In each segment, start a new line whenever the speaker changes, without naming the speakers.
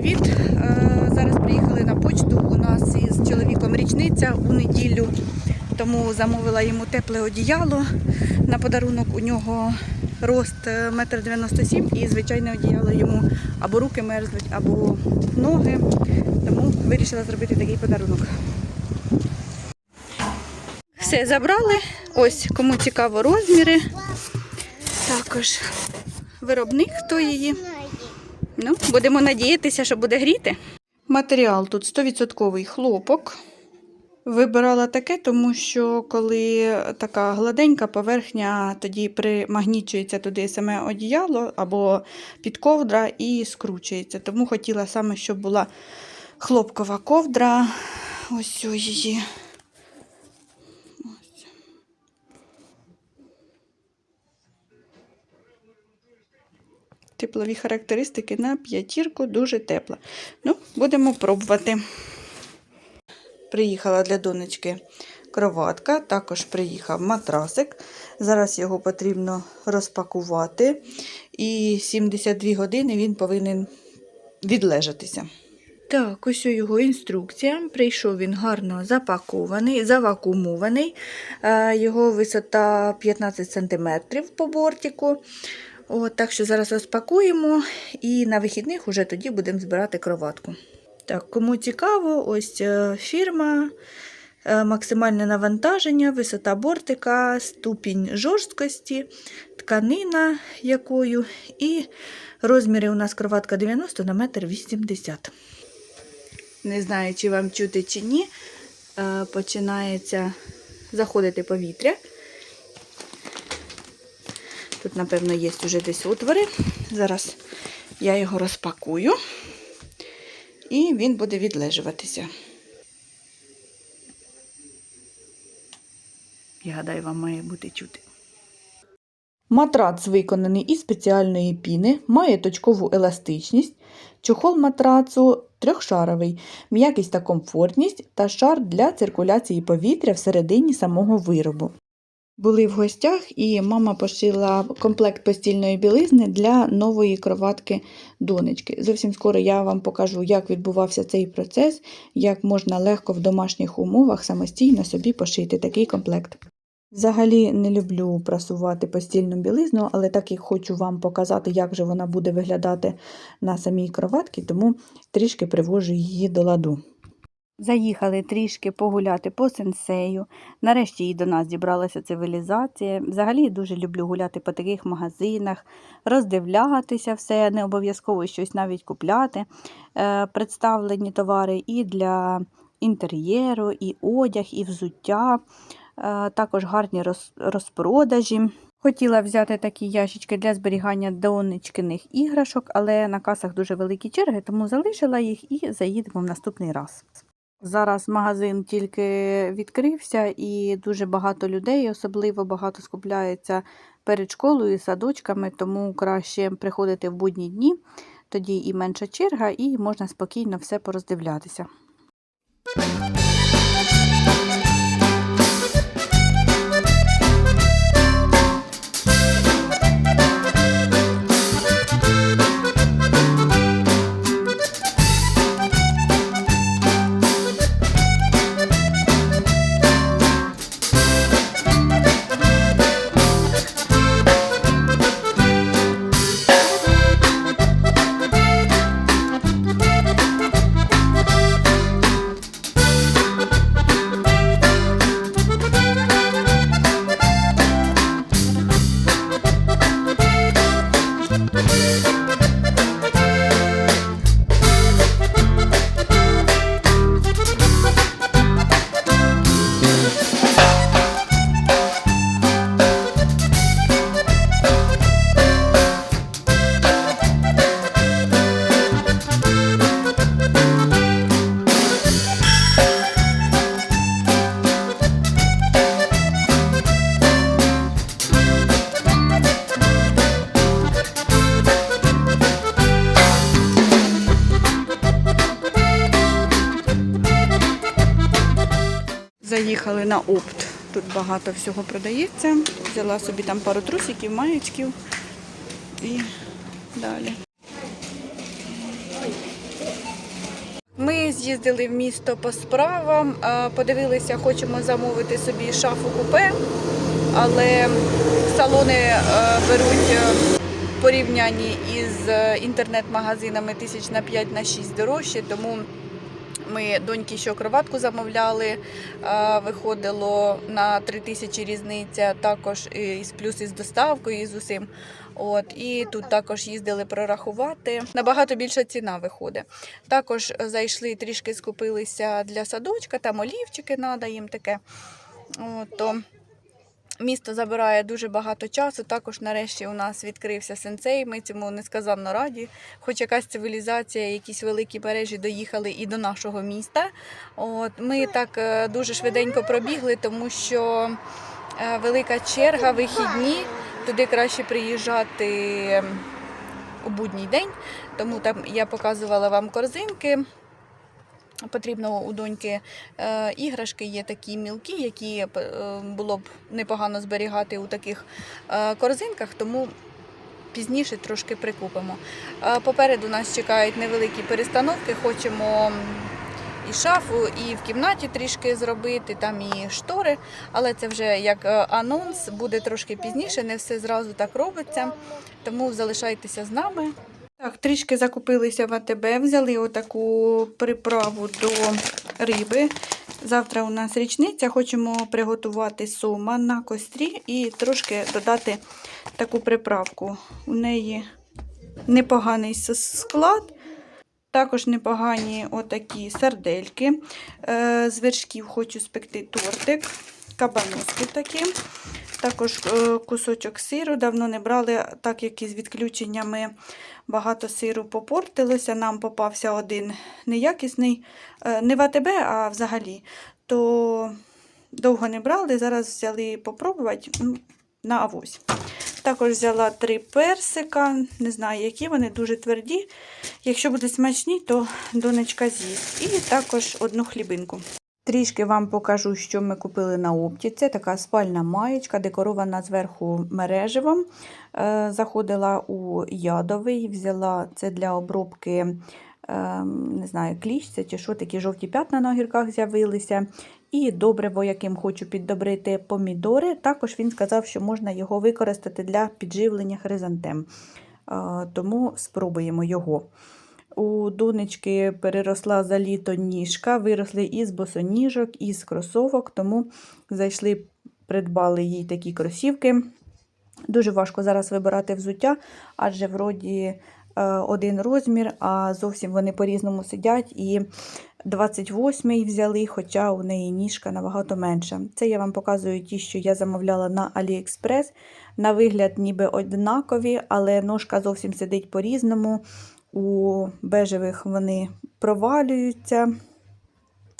привіт! Е, Зараз приїхали на почту. У нас із чоловіком річниця у неділю, тому замовила йому тепле одіяло. На подарунок у нього рост 1,97 м і звичайне одіяло йому або руки мерзнуть, або ноги. Тому вирішила зробити такий подарунок. Все забрали. Ось кому цікаво розміри. Також виробник хто її. Ну, будемо надіятися, що буде гріти. Матеріал тут 100% хлопок. Вибирала таке, тому що коли така гладенька поверхня, тоді примагнічується туди саме одіяло або підковдра і скручується. Тому хотіла саме, щоб була хлопкова ковдра. Ось її. Теплові характеристики на п'ятірку дуже тепла. Ну, будемо пробувати. Приїхала для донечки кроватка, також приїхав матрасик. Зараз його потрібно розпакувати. І 72 години він повинен відлежатися. Так, ось у його інструкція. Прийшов він гарно запакований, завакумований. Е, Його висота 15 см по бортику. От, так що зараз розпакуємо і на вихідних уже тоді будемо збирати кроватку. Так, кому цікаво, ось е, фірма, е, максимальне навантаження, висота бортика, ступінь жорсткості, тканина якою і розміри у нас кроватка 90 на метр 80. Не знаю, чи вам чути чи ні. е, Починається заходити повітря. Тут, напевно, є вже десь отвори. Зараз я його розпакую і він буде відлежуватися. Я гадаю, вам має бути чути. Матрац виконаний із спеціальної піни, має точкову еластичність. Чохол матрацу трьохшаровий, м'якість та комфортність та шар для циркуляції повітря всередині самого виробу. Були в гостях, і мама пошила комплект постільної білизни для нової кроватки донечки. Зовсім скоро я вам покажу, як відбувався цей процес, як можна легко в домашніх умовах самостійно собі пошити такий комплект. Взагалі не люблю прасувати постільну білизну, але так як хочу вам показати, як же вона буде виглядати на самій кроватці, тому трішки привожу її до ладу. Заїхали трішки погуляти по сенсею. Нарешті і до нас зібралася цивілізація. Взагалі дуже люблю гуляти по таких магазинах, роздивлятися все, не обов'язково щось навіть купляти. Е, представлені товари і для інтер'єру, і одяг, і взуття. Е, також гарні роз, розпродажі. Хотіла взяти такі ящички для зберігання донечкиних іграшок, але на касах дуже великі черги, тому залишила їх і заїдемо в наступний раз. Зараз магазин тільки відкрився і дуже багато людей, особливо багато скупляється перед школою і садочками, тому краще приходити в будні дні, тоді і менша черга, і можна спокійно все пороздивлятися. Thank you. Заїхали на опт. Тут багато всього продається. Взяла собі там пару трусиків, маєчків і далі. Ми З'їздили в місто по справам, подивилися, хочемо замовити собі шафу купе, але салони беруть е, порівнянні із е, інтернет-магазинами тисяч на 5 на 6 дорожче, тому ми доньки що кроватку замовляли, е, виходило на 3 тисячі різниця, також із плюс із доставкою, і з усім. От, і тут також їздили прорахувати. Набагато більша ціна виходить. Також зайшли трішки скупилися для садочка, там олівчики треба їм таке. От, то місто забирає дуже багато часу. Також нарешті у нас відкрився сенсей. Ми цьому несказанно раді. Хоч якась цивілізація, якісь великі мережі доїхали і до нашого міста. От, ми так е, дуже швиденько пробігли, тому що е, велика черга, вихідні. Туди краще приїжджати ем, у будній день, тому там я показувала вам корзинки. Потрібно у доньки е, іграшки є такі мілкі, які е, було б непогано зберігати у таких е, корзинках, тому пізніше трошки прикупимо. Попереду нас чекають невеликі перестановки. Хочемо і шафу, і в кімнаті трішки зробити, там і штори, але це вже як анонс, буде трошки пізніше, не все зразу так робиться. Тому залишайтеся з нами. Так, трішки закупилися в АТБ, взяли отаку приправу до риби. Завтра у нас річниця, хочемо приготувати сома на кострі і трошки додати таку приправку. У неї непоганий склад, також непогані отакі сардельки. Е, З вершків хочу спекти тортик, кабаноски такі. Також е, кусочок сиру давно не брали, так як із відключеннями багато сиру попортилося. Нам попався один неякісний, е, не в АТБ, а взагалі. То довго не брали, зараз взяли попробувати на авось. Також взяла три персика, не знаю, які вони дуже тверді. Якщо будуть смачні, то донечка з'їсть. І також одну хлібинку. Трішки вам покажу, що ми купили на опті. Це така спальна маєчка, декорована зверху мереживом. Е, Заходила у ядовий, взяла це для обробки, е, не знаю, кліщця чи що, такі жовті п'ятна на огірках з'явилися. І добриво, яким хочу піддобрити помідори. Також він сказав, що можна його використати для підживлення хризантем. Е, Тому спробуємо його. У донечки переросла за літо ніжка, виросли із босоніжок, із кросовок, тому зайшли, придбали їй такі кросівки. Дуже важко зараз вибирати взуття, адже вроді е, один розмір, а зовсім вони по-різному сидять. І 28-й взяли, хоча у неї ніжка набагато менша. Це я вам показую ті, що я замовляла на AliExpress. На вигляд ніби однакові, але ножка зовсім сидить по-різному. У бежевих вони провалюються.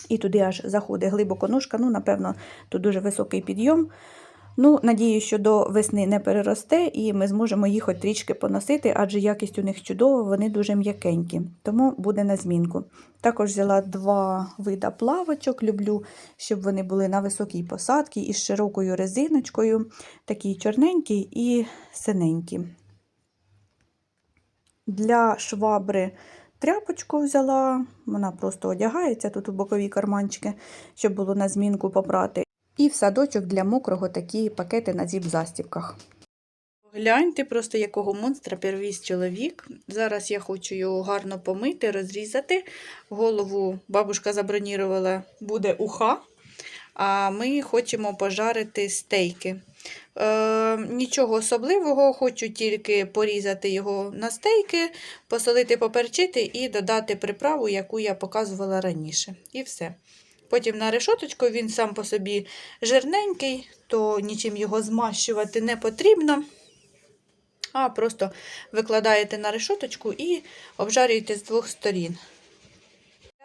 І туди аж заходить глибоко ножка. Ну, напевно, тут дуже високий підйом. Ну, надію, що до весни не переросте, і ми зможемо їх хоч трішки поносити, адже якість у них чудова, вони дуже м'якенькі. Тому буде на змінку. Також взяла два вида плавочок. Люблю, щоб вони були на високій посадці із широкою резиночкою, такі чорненькі і синенькі. Для швабри тряпочку взяла, вона просто одягається тут у бокові карманчики, щоб було на змінку попрати. І в садочок для мокрого такі пакети на зіп-застібках. Гляньте просто, якого монстра перевіз чоловік. Зараз я хочу його гарно помити, розрізати. Голову бабушка забронірувала, буде уха. А ми хочемо пожарити стейки. Е, нічого особливого, хочу тільки порізати його на стейки, посолити, поперчити і додати приправу, яку я показувала раніше. І все. Потім на решоточку він сам по собі жирненький, то нічим його змащувати не потрібно. А просто викладаєте на решоточку і обжарюєте з двох сторін.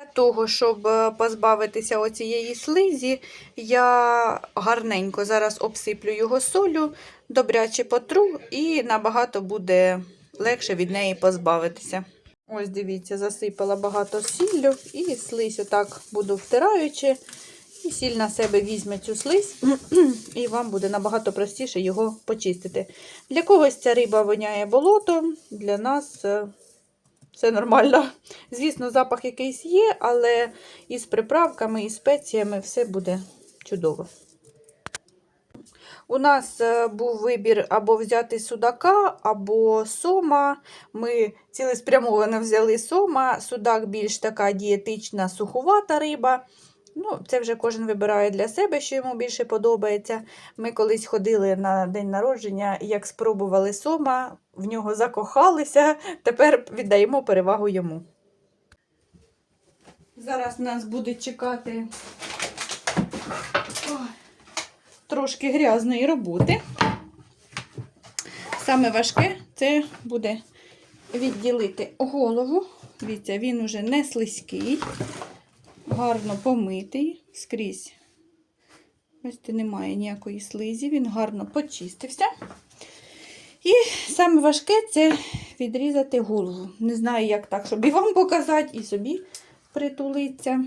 Для того, щоб е, позбавитися оцієї слизі, я гарненько зараз обсиплю його солю, добряче потру, і набагато буде легше від неї позбавитися. Ось, дивіться, засипала багато сіллю і слизь отак буду втираючи. І сіль на себе візьме цю слизь, і вам буде набагато простіше його почистити. Для когось ця риба воняє болотом, для нас е, все нормально. Звісно, запах якийсь є, але із приправками, і спеціями все буде чудово. У нас е, був вибір або взяти судака, або сома. Ми цілеспрямовано взяли сома. Судак більш така дієтична, суховата риба. Ну, це вже кожен вибирає для себе, що йому більше подобається. Ми колись ходили на день народження, як спробували сома, в нього закохалися, тепер віддаємо перевагу йому. Зараз нас буде чекати ой, трошки грязної роботи. Саме важке це буде відділити голову. Дивіться, він уже не слизький, гарно помитий скрізь. Бачите, немає ніякої слизі, він гарно почистився. І саме важке це відрізати голову. Не знаю, як так, щоб і вам показати, і собі притулиться.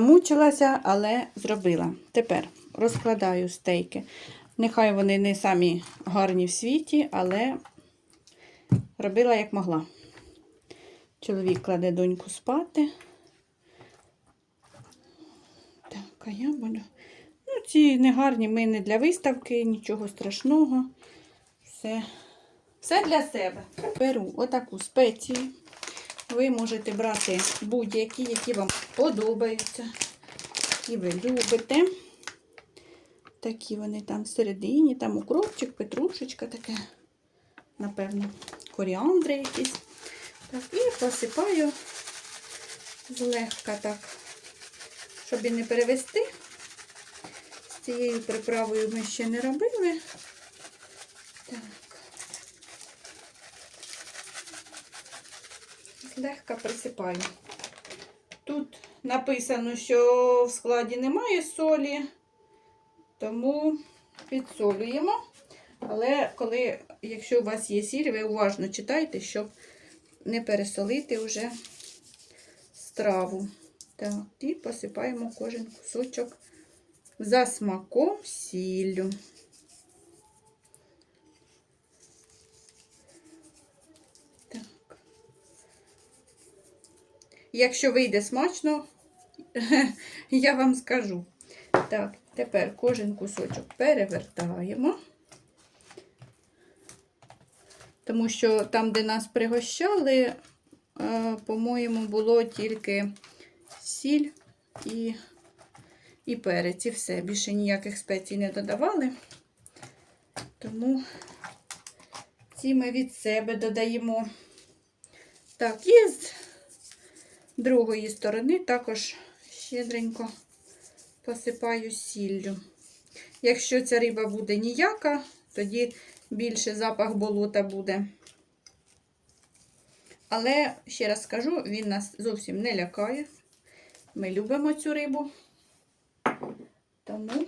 Намучилася, але зробила. Тепер розкладаю стейки. Нехай вони не самі гарні в світі, але робила як могла. Чоловік кладе доньку спати. Так, а я буду. Ну, ці негарні ми не для виставки, нічого страшного. Все, все для себе. Беру отаку спецію. Ви можете брати будь-які, які вам подобаються, які ви любите. Такі вони там всередині, там укропчик, петрушечка таке, напевно, коріандри якісь. Так, і посипаю злегка так, щоб і не перевести. З цією приправою ми ще не робили. Злегка присипаю. Тут написано, що в складі немає солі, тому підсолюємо. Але коли, якщо у вас є сіль, ви уважно читайте, щоб не пересолити вже страву. Так, і посипаємо кожен кусочок за смаком сіллю. Якщо вийде смачно, я вам скажу. Так, тепер кожен кусочок перевертаємо. Тому що там, де нас пригощали, е, по-моєму, було тільки сіль і, і перець, і все. Більше ніяких спецій не додавали. Тому ці ми від себе додаємо. Так, з другої сторони також щедренько посипаю сіллю. Якщо ця риба буде ніяка, тоді більше запах болота буде. Але, ще раз скажу, він нас зовсім не лякає. Ми любимо цю рибу. Тому,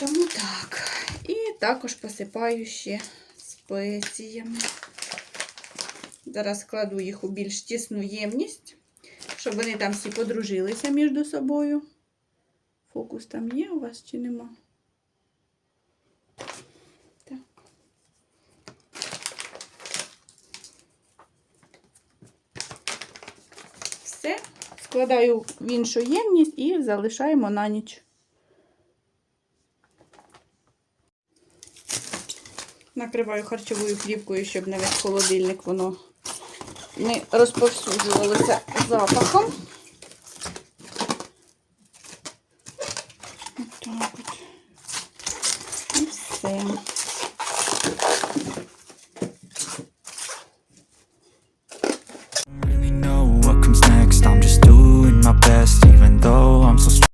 тому так. І також посипаю ще спеціями. Зараз кладу їх у більш тісну ємність, щоб вони там всі подружилися між собою. Фокус там є у вас чи нема? Все. Складаю в іншу ємність і залишаємо на ніч. Накриваю харчовою плівкою, щоб на весь холодильник воно не розповсюджувалися запахом.